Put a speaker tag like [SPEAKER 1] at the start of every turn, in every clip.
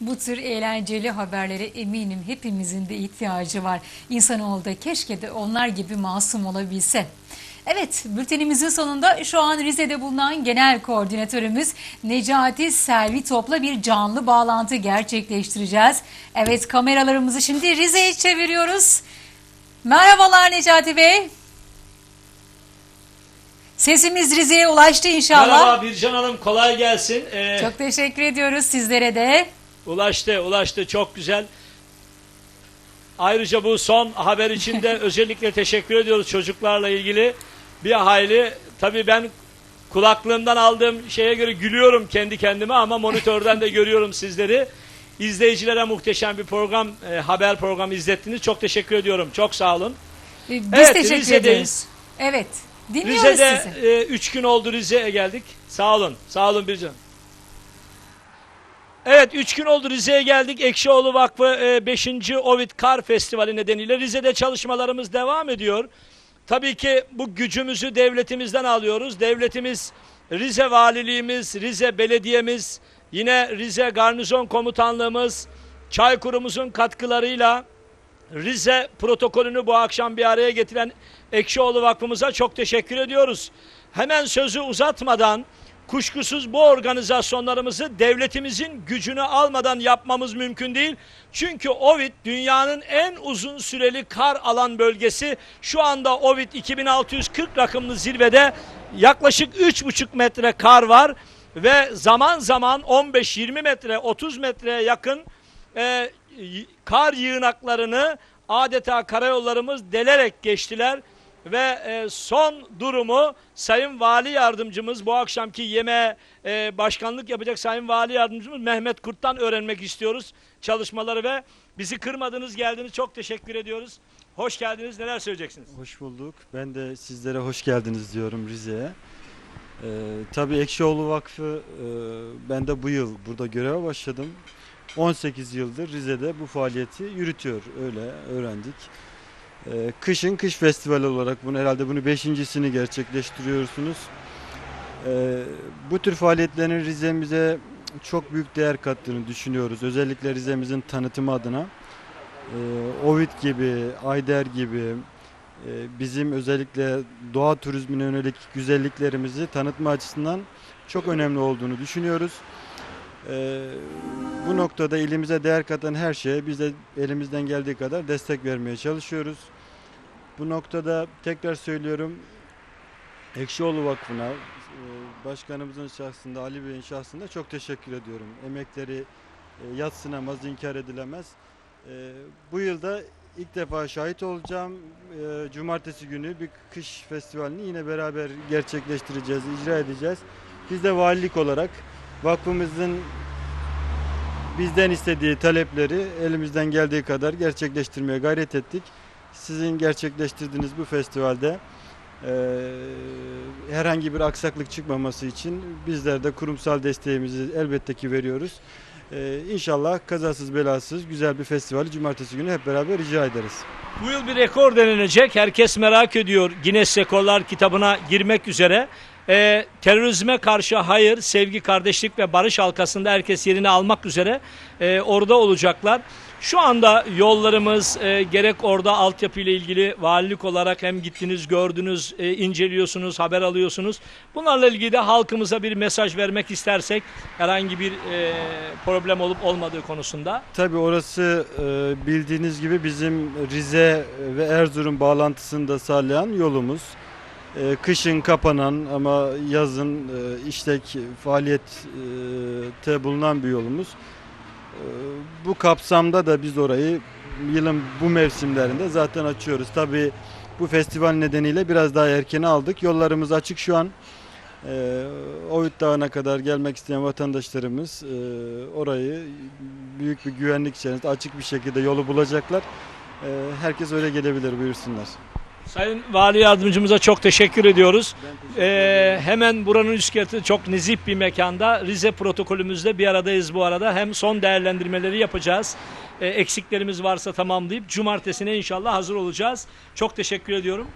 [SPEAKER 1] Bu tür eğlenceli haberlere eminim hepimizin de ihtiyacı var. İnsanoğlu da keşke de onlar gibi masum olabilse. Evet, bültenimizin sonunda şu an Rize'de bulunan genel koordinatörümüz Necati Selvi Top'la bir canlı bağlantı gerçekleştireceğiz. Evet, kameralarımızı şimdi Rize'ye çeviriyoruz. Merhabalar Necati Bey. Sesimiz Rize'ye ulaştı inşallah.
[SPEAKER 2] Merhaba Bircan Hanım kolay gelsin. Ee,
[SPEAKER 1] Çok teşekkür ediyoruz sizlere de.
[SPEAKER 2] Ulaştı ulaştı çok güzel. Ayrıca bu son haber için de özellikle teşekkür ediyoruz çocuklarla ilgili. Bir hayli tabii ben kulaklığımdan aldığım şeye göre gülüyorum kendi kendime ama monitörden de görüyorum sizleri. İzleyicilere muhteşem bir program, e, haber programı izlettiniz. Çok teşekkür ediyorum. Çok sağ olun.
[SPEAKER 1] Biz
[SPEAKER 2] Evet,
[SPEAKER 1] teşekkür
[SPEAKER 2] Rize'deyiz.
[SPEAKER 1] ederiz. Evet. Dinliyoruz
[SPEAKER 2] Rize'de
[SPEAKER 1] sizi.
[SPEAKER 2] 3 gün oldu Rize'ye geldik. Sağ olun. Sağ olun Bircan. Evet 3 gün oldu Rize'ye geldik. Ekşioğlu Vakfı 5. Ovid Kar Festivali nedeniyle Rize'de çalışmalarımız devam ediyor. Tabii ki bu gücümüzü devletimizden alıyoruz. Devletimiz Rize Valiliğimiz, Rize Belediyemiz, yine Rize Garnizon Komutanlığımız, Çaykurumuzun katkılarıyla Rize protokolünü bu akşam bir araya getiren Ekşioğlu Vakfımıza çok teşekkür ediyoruz. Hemen sözü uzatmadan kuşkusuz bu organizasyonlarımızı devletimizin gücünü almadan yapmamız mümkün değil. Çünkü Ovid dünyanın en uzun süreli kar alan bölgesi. Şu anda Ovid 2640 rakımlı zirvede yaklaşık 3,5 metre kar var ve zaman zaman 15-20 metre 30 metreye yakın e, kar yığınaklarını adeta karayollarımız delerek geçtiler ve e, son durumu Sayın Vali Yardımcımız bu akşamki yemeğe e, başkanlık yapacak Sayın Vali Yardımcımız Mehmet Kurt'tan öğrenmek istiyoruz çalışmaları ve bizi kırmadınız geldiniz çok teşekkür ediyoruz. Hoş geldiniz neler söyleyeceksiniz?
[SPEAKER 3] Hoş bulduk. Ben de sizlere hoş geldiniz diyorum Rize'ye. Ee, tabii Ekşioğlu Vakfı e, ben de bu yıl burada göreve başladım. 18 yıldır Rize'de bu faaliyeti yürütüyor. Öyle öğrendik. Ee, kışın kış festivali olarak bunu herhalde bunu beşincisini gerçekleştiriyorsunuz. Ee, bu tür faaliyetlerin Rize'mize çok büyük değer kattığını düşünüyoruz. Özellikle Rize'mizin tanıtımı adına. Ee, Ovid gibi, Ayder gibi, e, bizim özellikle doğa turizmine yönelik güzelliklerimizi tanıtma açısından çok önemli olduğunu düşünüyoruz. Ee, Bu noktada ilimize değer katan her şeye biz de elimizden geldiği kadar destek vermeye çalışıyoruz. Bu noktada tekrar söylüyorum Ekşioğlu Vakfı'na, e, başkanımızın şahsında, Ali Bey'in şahsında çok teşekkür ediyorum. Emekleri e, yatsınamaz, inkar edilemez. E, Bu yılda ilk defa şahit olacağım. Cumartesi günü bir kış festivalini yine beraber gerçekleştireceğiz, icra edeceğiz. Biz de valilik olarak vakfımızın bizden istediği talepleri elimizden geldiği kadar gerçekleştirmeye gayret ettik. Sizin gerçekleştirdiğiniz bu festivalde e, herhangi bir aksaklık çıkmaması için bizler de kurumsal desteğimizi elbette ki veriyoruz. E, inşallah kazasız belasız güzel bir festivali cumartesi günü hep beraber icra ederiz.
[SPEAKER 2] Bu yıl bir rekor denilecek. Herkes merak ediyor. Guinness Rekorlar kitabına girmek üzere. Ee, terörizme karşı hayır, sevgi, kardeşlik ve barış halkasında herkes yerini almak üzere e, orada olacaklar. Şu anda yollarımız e, gerek orada altyapı ile ilgili valilik olarak hem gittiniz, gördünüz, e, inceliyorsunuz, haber alıyorsunuz. Bunlarla ilgili de halkımıza bir mesaj vermek istersek herhangi bir e, problem olup olmadığı konusunda.
[SPEAKER 3] Tabii orası e, bildiğiniz gibi bizim Rize ve Erzurum bağlantısını da sağlayan yolumuz. E, Kışın kapanan ama yazın e, işlek faaliyette bulunan bir yolumuz. E, Bu kapsamda da biz orayı yılın bu mevsimlerinde zaten açıyoruz. Tabii bu festival nedeniyle biraz daha erken aldık. Yollarımız açık şu an. Ee, Oğut Dağı'na kadar gelmek isteyen vatandaşlarımız e, orayı büyük bir güvenlik içerisinde açık bir şekilde yolu bulacaklar. Ee, herkes öyle gelebilir buyursunlar.
[SPEAKER 2] Sayın Vali Yardımcımıza çok teşekkür ediyoruz. Ee, hemen buranın üst katı çok nezih bir mekanda Rize protokolümüzde bir aradayız bu arada. Hem son değerlendirmeleri yapacağız. Ee, eksiklerimiz varsa tamamlayıp cumartesine inşallah hazır olacağız. Çok teşekkür ediyorum.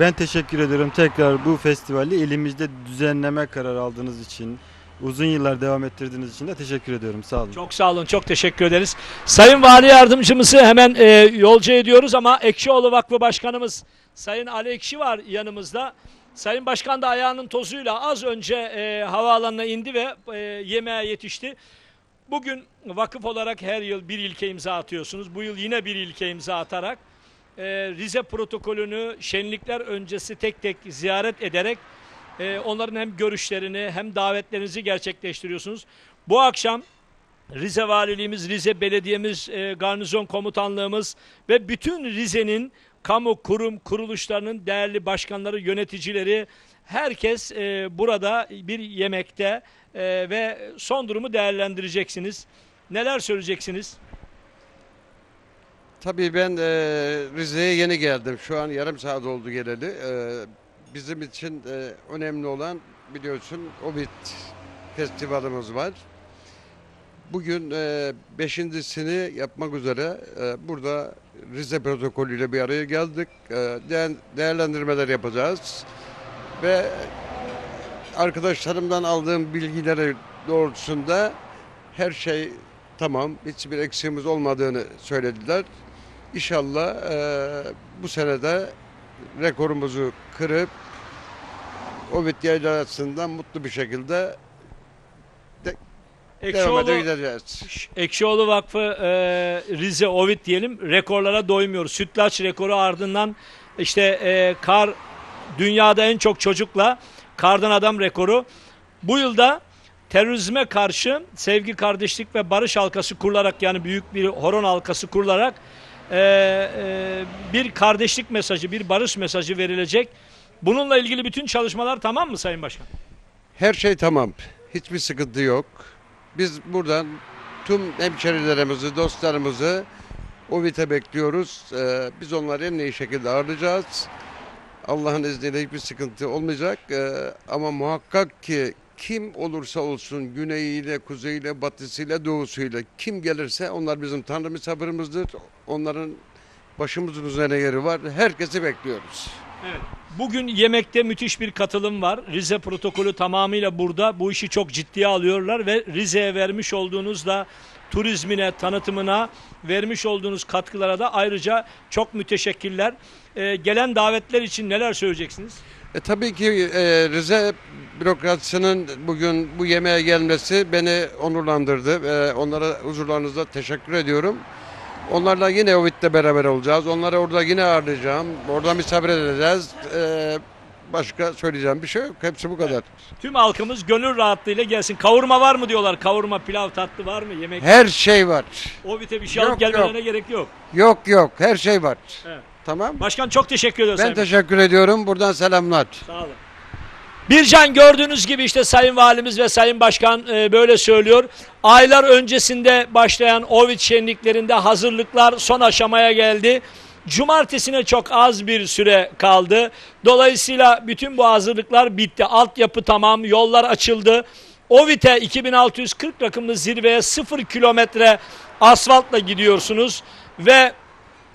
[SPEAKER 3] Ben teşekkür ediyorum tekrar bu festivali elimizde düzenleme kararı aldığınız için, uzun yıllar devam ettirdiğiniz için de teşekkür ediyorum. Sağ olun.
[SPEAKER 2] Çok sağ olun, çok teşekkür ederiz. Sayın Vali Yardımcımızı hemen e, yolcu ediyoruz ama Ekşioğlu Vakfı Başkanımız Sayın Ali Ekşi var yanımızda. Sayın Başkan da ayağının tozuyla az önce e, havaalanına indi ve e, yemeğe yetişti. Bugün vakıf olarak her yıl bir ilke imza atıyorsunuz. Bu yıl yine bir ilke imza atarak e, Rize protokolünü şenlikler öncesi tek tek ziyaret ederek e, onların hem görüşlerini hem davetlerinizi gerçekleştiriyorsunuz. Bu akşam Rize Valiliğimiz, Rize Belediyemiz, e, Garnizon Komutanlığımız ve bütün Rize'nin kamu kurum kuruluşlarının değerli başkanları, yöneticileri herkes e, burada bir yemekte e, ve son durumu değerlendireceksiniz. Neler söyleyeceksiniz?
[SPEAKER 4] Tabii ben e, Rize'ye yeni geldim. Şu an yarım saat oldu geleli. E, bizim için e, önemli olan biliyorsun Ovid festivalimiz var. Bugün e, beşincisini yapmak üzere e, burada Rize protokolüyle bir araya geldik. E, değer- değerlendirmeler yapacağız. Ve arkadaşlarımdan aldığım bilgileri doğrultusunda her şey tamam, hiçbir eksiğimiz olmadığını söylediler. İnşallah eee bu senede rekorumuzu kırıp Ovid yaylasından mutlu bir şekilde devam
[SPEAKER 2] Ekşioğlu,
[SPEAKER 4] edeceğiz.
[SPEAKER 2] Ekşioğlu Vakfı e, Rize Ovid diyelim rekorlara doymuyor. Sütlaç rekoru ardından işte e, kar dünyada en çok çocukla kardan adam rekoru. Bu yılda terörizme karşı sevgi, kardeşlik ve barış halkası kurularak yani büyük bir horon halkası kurularak e, e, bir kardeşlik mesajı, bir barış mesajı verilecek. Bununla ilgili bütün çalışmalar tamam mı Sayın Başkan?
[SPEAKER 4] Her şey tamam. Hiçbir sıkıntı yok. Biz buradan tüm hemşerilerimizi, dostlarımızı Ovid'e bekliyoruz. Eee, biz onları en iyi şekilde ağırlayacağız. Allah'ın izniyle hiçbir sıkıntı olmayacak. Eee, ama muhakkak ki kim olursa olsun güneyiyle, kuzeyiyle, batısıyla, doğusuyla kim gelirse onlar bizim Tanrı misafirimizdir. Onların başımızın üzerine yeri var. Herkesi bekliyoruz.
[SPEAKER 2] Evet. Bugün yemekte müthiş bir katılım var. Rize protokolü tamamıyla burada. Bu işi çok ciddiye alıyorlar ve Rize'ye vermiş olduğunuz da turizmine, tanıtımına vermiş olduğunuz katkılara da ayrıca çok müteşekkirler. Ee, gelen davetler için neler söyleyeceksiniz?
[SPEAKER 4] E, tabii ki e, Rize bürokrasisinin bugün bu yemeğe gelmesi beni onurlandırdı. E, onlara huzurlarınızda teşekkür ediyorum. Onlarla yine Ovid'de beraber olacağız. Onları orada yine ağırlayacağım. Orada misafir edeceğiz. E, başka söyleyeceğim bir şey yok. Hepsi bu kadar.
[SPEAKER 2] Tüm halkımız gönül rahatlığıyla gelsin. Kavurma var mı diyorlar. Kavurma, pilav, tatlı var mı? Yemek.
[SPEAKER 4] Her şey var.
[SPEAKER 2] O bite bir şey
[SPEAKER 4] Yok,
[SPEAKER 2] alıp gelmelerine
[SPEAKER 4] yok.
[SPEAKER 2] gerek yok.
[SPEAKER 4] Yok yok her şey var.
[SPEAKER 2] Evet.
[SPEAKER 4] Tamam.
[SPEAKER 2] Başkan çok teşekkür ediyoruz.
[SPEAKER 4] Ben
[SPEAKER 2] Sayın
[SPEAKER 4] teşekkür ediyorum. Buradan selamlar.
[SPEAKER 2] Sağ olun. Bircan gördüğünüz gibi işte Sayın Valimiz ve Sayın Başkan e, böyle söylüyor. Aylar öncesinde başlayan Ovid şenliklerinde hazırlıklar son aşamaya geldi. Cumartesine çok az bir süre kaldı. Dolayısıyla bütün bu hazırlıklar bitti. Altyapı tamam, yollar açıldı. Ovid'e 2640 rakımlı zirveye 0 kilometre asfaltla gidiyorsunuz ve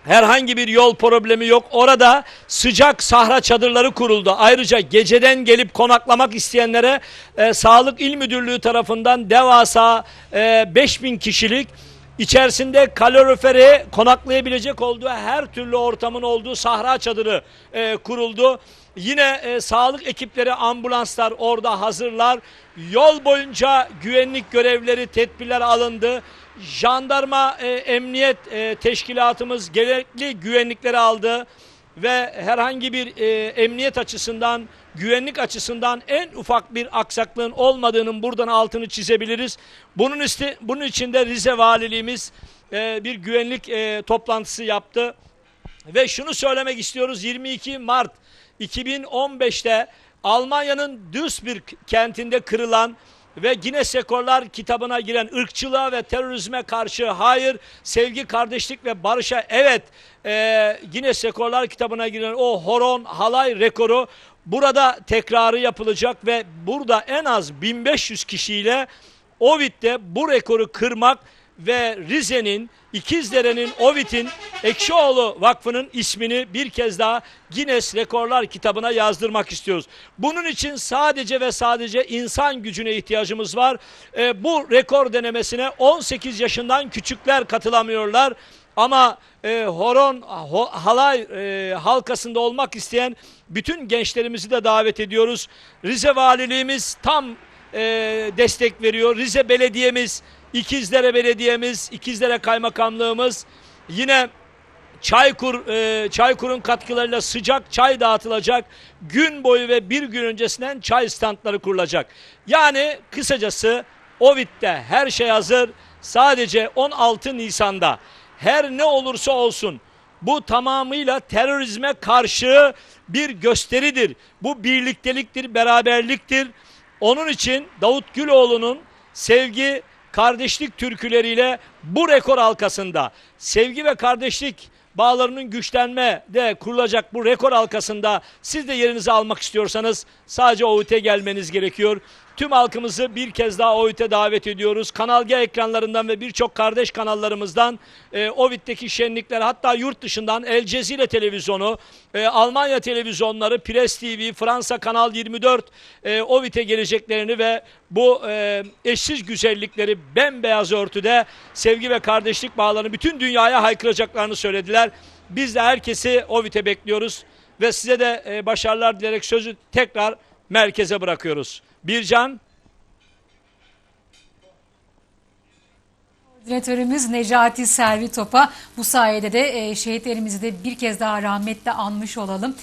[SPEAKER 2] Herhangi bir yol problemi yok. Orada sıcak sahra çadırları kuruldu. Ayrıca geceden gelip konaklamak isteyenlere e, Sağlık İl Müdürlüğü tarafından devasa e, 5000 kişilik içerisinde kaloriferi konaklayabilecek olduğu her türlü ortamın olduğu sahra çadırı e, kuruldu. Yine e, sağlık ekipleri, ambulanslar orada hazırlar. Yol boyunca güvenlik görevleri, tedbirler alındı. Jandarma, e, emniyet e, teşkilatımız gerekli güvenlikleri aldı ve herhangi bir e, emniyet açısından, güvenlik açısından en ufak bir aksaklığın olmadığının buradan altını çizebiliriz. Bunun, iste, bunun için de Rize Valiliğimiz e, bir güvenlik e, toplantısı yaptı. Ve şunu söylemek istiyoruz 22 Mart 2015'te Almanya'nın Duisburg kentinde kırılan ve Guinness Rekorlar kitabına giren ırkçılığa ve terörizme karşı hayır, sevgi, kardeşlik ve barışa evet e, Guinness Rekorlar kitabına giren o horon halay rekoru burada tekrarı yapılacak ve burada en az 1500 kişiyle Ovid'de bu rekoru kırmak ve Rize'nin, İkizdere'nin, Ovit'in, Ekşioğlu Vakfı'nın ismini bir kez daha Guinness Rekorlar kitabına yazdırmak istiyoruz. Bunun için sadece ve sadece insan gücüne ihtiyacımız var. Ee, bu rekor denemesine 18 yaşından küçükler katılamıyorlar. Ama e, horon, ho- halay e, halkasında olmak isteyen bütün gençlerimizi de davet ediyoruz. Rize Valiliğimiz tam e, destek veriyor. Rize Belediye'miz, İkizdere Belediye'miz, İkizdere Kaymakamlığımız yine Çaykur, e, Çaykur'un katkılarıyla sıcak çay dağıtılacak. Gün boyu ve bir gün öncesinden çay standları kurulacak. Yani kısacası Ovid'de her şey hazır. Sadece 16 Nisan'da her ne olursa olsun bu tamamıyla terörizme karşı bir gösteridir. Bu birlikteliktir, beraberliktir. Onun için Davut Güloğlu'nun sevgi, kardeşlik türküleriyle bu rekor halkasında sevgi ve kardeşlik bağlarının güçlenme de kurulacak bu rekor halkasında siz de yerinizi almak istiyorsanız sadece OÜT'e gelmeniz gerekiyor. Tüm halkımızı bir kez daha OÜT'e davet ediyoruz. Kanal G ekranlarından ve birçok kardeş kanallarımızdan e, OVİT'teki şenlikler hatta yurt dışından El Cezire televizyonu, e, Almanya televizyonları, Pres TV, Fransa Kanal 24 e, OVİT'e geleceklerini ve bu e, eşsiz güzellikleri bembeyaz örtüde sevgi ve kardeşlik bağlarını bütün dünyaya haykıracaklarını söylediler. Biz de herkesi OVİT'e bekliyoruz ve size de e, başarılar dileyerek sözü tekrar merkeze bırakıyoruz. Bircan
[SPEAKER 1] Koordinatörümüz Necati Servi Top'a bu sayede de e, şehitlerimizi de bir kez daha rahmetle anmış olalım.